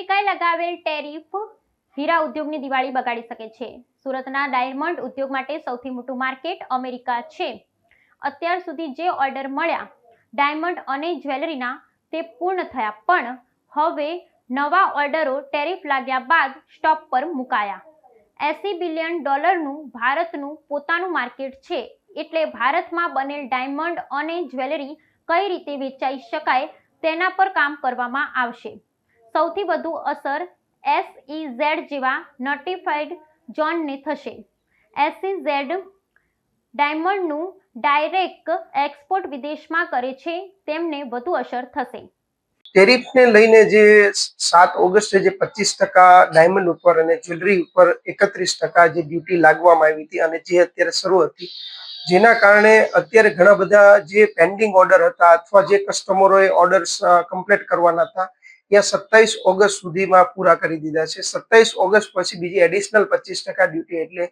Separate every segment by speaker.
Speaker 1: અમેરિકાએ લગાવેલ ટેરિફ હીરા ઉદ્યોગની દિવાળી બગાડી શકે છે. સુરતના ડાયમંડ ઉદ્યોગ માટે સૌથી મોટું માર્કેટ અમેરિકા છે. અત્યાર સુધી જે ઓર્ડર મળ્યા, ડાયમંડ અને જ્વેલરીના તે પૂર્ણ થયા, પણ હવે નવા ઓર્ડરો ટેરિફ લાગ્યા બાદ સ્ટોપ પર મુકાયા. એસી બિલિયન ડોલરનું ભારતનું પોતાનું માર્કેટ છે, એટલે ભારતમાં બનેલ ડાયમંડ અને જ્વેલરી કઈ રીતે વેચાઈ શકાય તેના પર કામ કરવામાં આવશે. સૌથી વધુ અસર એસઈઝેડ જેવા નોટિફાઈડ ઝોનને થશે. એસઈઝેડ ડાયમંડનું ડાયરેક્ટ એક્સપોર્ટ વિદેશમાં કરે છે, તેમને વધુ અસર થશે.
Speaker 2: ટેરિફને લઈને જે સાત ઓગસ્ટે જે પચીસ ટકા ડાયમંડ ઉપર અને જ્વેલરી ઉપર એકત્રીસ ટકા જે ડ્યુટી લાગવામાં આવી હતી અને જે અત્યારે શરૂ હતી, જેના કારણે અત્યારે ઘણા બધા જે પેન્ડિંગ ઓર્ડર હતા અથવા જે કસ્ટમરોએ ઓર્ડર્સ કમ્પ્લીટ કરવાના હતા એ સત્તાવીસ ઓગસ્ટ સુધીમાં પૂરા કરી દીધા છે. સત્તાવીસ ઓગસ્ટ પછી બીજી એડિશનલ પચીસ ટકા ડ્યુટી એટલે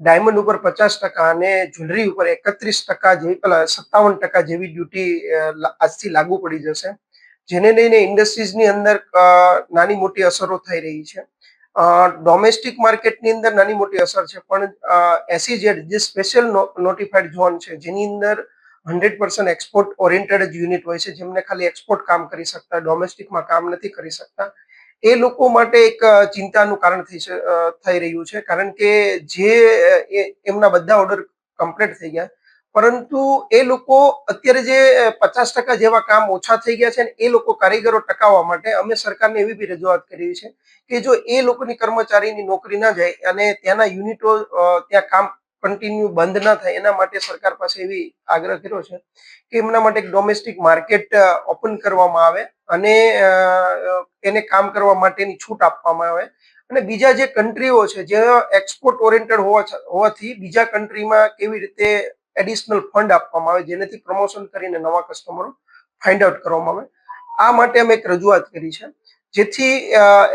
Speaker 2: ડાયમંડ ઉપર પચાસ ટકા અને જ્વેલરી ઉપર એકત્રીસ ટકા જેવી પેલા સત્તાવન ટકા જેવી ડ્યુટી આજથી લાગુ પડી જશે. જેને લઈને ઇન્ડસ્ટ્રીઝની અંદર નાની મોટી અસરો થઈ રહી છે. ડોમેસ્ટિક માર્કેટની અંદર નાની મોટી અસર છે, પણ એસીઝેડ જે સ્પેશિયલ નોટિફાઈડ ઝોન છે, જેની અંદર હંડ્રેડ પર્સન્ટ એક્સપોર્ટ ઓરિએન્ટેડ જ યુનિટ હોય છે, જેમને ખાલી એક્સપોર્ટ કામ કરી શકતા ડોમેસ્ટિકમાં કામ નથી કરી શકતા. એ લોકો માટે એક ચિંતાનું કારણ થઈ થઈ રહ્યું છે. કારણ કે જે એમના બધા ઓર્ડર કમ્પ્લીટ થઈ ગયા. પરંતુ એ લોકો અત્યારે જે પચાસ ટકા જેવા કામ ઓછા થઈ ગયા છે એ લોકો કારીગરો ટકાવવા માટે અમે સરકારને એવી બી રજૂઆત કરી છે કે જો એ લોકોની કર્મચારીની નોકરી ના જાય અને ત્યાંના યુનિટો ત્યાં કામ કન્ટિન્યુ બંધ ના થાય, એના માટે સરકાર પાસે એવી આગ્રહ કર્યો છે કે એમના માટે એક ડોમેસ્ટિક માર્કેટ ઓપન કરવામાં આવે અને એને કામ કરવા માટેની છૂટ આપવામાં આવે. અને બીજા જે કન્ટ્રીઓ છે, જે એક્સપોર્ટ ઓરિએન્ટેડ હોવાથી બીજા કન્ટ્રીમાં કેવી રીતે એડિશનલ ફંડ આપવામાં આવે, જેનાથી પ્રમોશન કરીને નવા કસ્ટમરો ફાઇન્ડ આઉટ કરવામાં આવે. આ માટે અમે એક રજૂઆત કરી છે, જેથી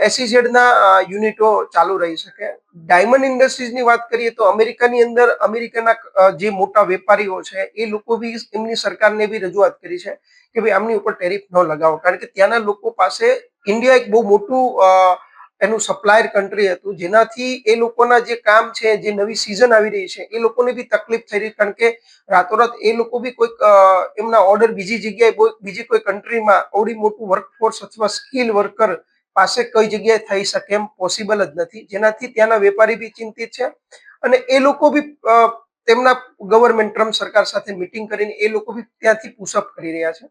Speaker 2: એસીઝેડના યુનિટો ચાલુ રહી શકે. ડાયમંડ ઇન્ડસ્ટ્રીઝની વાત કરીએ તો અમેરિકાની અંદર અમેરિકાના જે મોટા વેપારીઓ છે, એ લોકો બી એમની સરકારને બી રજૂઆત કરી છે કે ભાઈ આમની ઉપર ટેરિફ ન લગાવો. કારણ કે ત્યાંના લોકો પાસે ઇન્ડિયા એક બહુ મોટું એનું સપ્લાયર કન્ટ્રી હતું. જેનાથી એ લોકોના જે કામ છે, જે નવી સિઝન આવી રહી છે, એ લોકોને બી તકલીફ થઈ રહી. કારણ કે રાતોરાત એ લોકો બી કોઈક એમના ઓર્ડર બીજી જગ્યાએ બીજી કોઈ કન્ટ્રીમાં આવડી મોટું વર્કફોર્સ અથવા સ્કિલ વર્કર પાસે કઈ જગ્યાએ થઈ શકે એમ પોસિબલ જ નથી. જેનાથી ત્યાંના વેપારી બી ચિંતિત છે અને એ લોકો બી તેમના ગવર્મેન્ટ ટ્રમ્પ સરકાર સાથે મિટિંગ કરીને એ લોકો બી ત્યાંથી પુશઅપ કરી રહ્યા છે.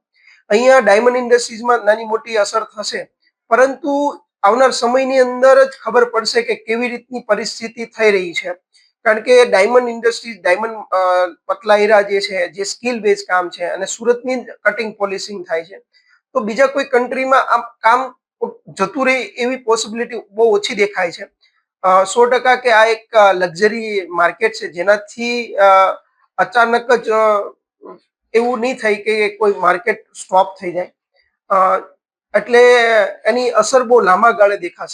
Speaker 2: અહીંયા ડાયમંડ ઇન્ડસ્ટ્રીઝમાં નાની મોટી અસર થશે પરંતુ આવનાર સમયની અંદર જ ખબર પડશે કે કેવી રીતની પરિસ્થિતિ થઈ રહી છે. કારણ કે ડાયમંડ ઇન્ડસ્ટ્રીઝ ડાયમંડ અ, પતલા હીરા જે છે જે સ્કિલ બેઝ કામ છે અને સુરતની કટિંગ પોલિસિંગ થાય છે. તો બીજા કોઈ કન્ટ્રીમાં આમ કામ જતું રહે એવી પોસિબિલિટી બહુ ઓછી દેખાય છે. સો ટકા કે આ એક લક્ઝરી માર્કેટ છે, જેનાથી અચાનક જ એવું નહીં થાય કે કોઈ માર્કેટ સ્ટોપ થઈ જાય. એટલે એની અસર બહુ લાંબા ગાળે દેખાશે.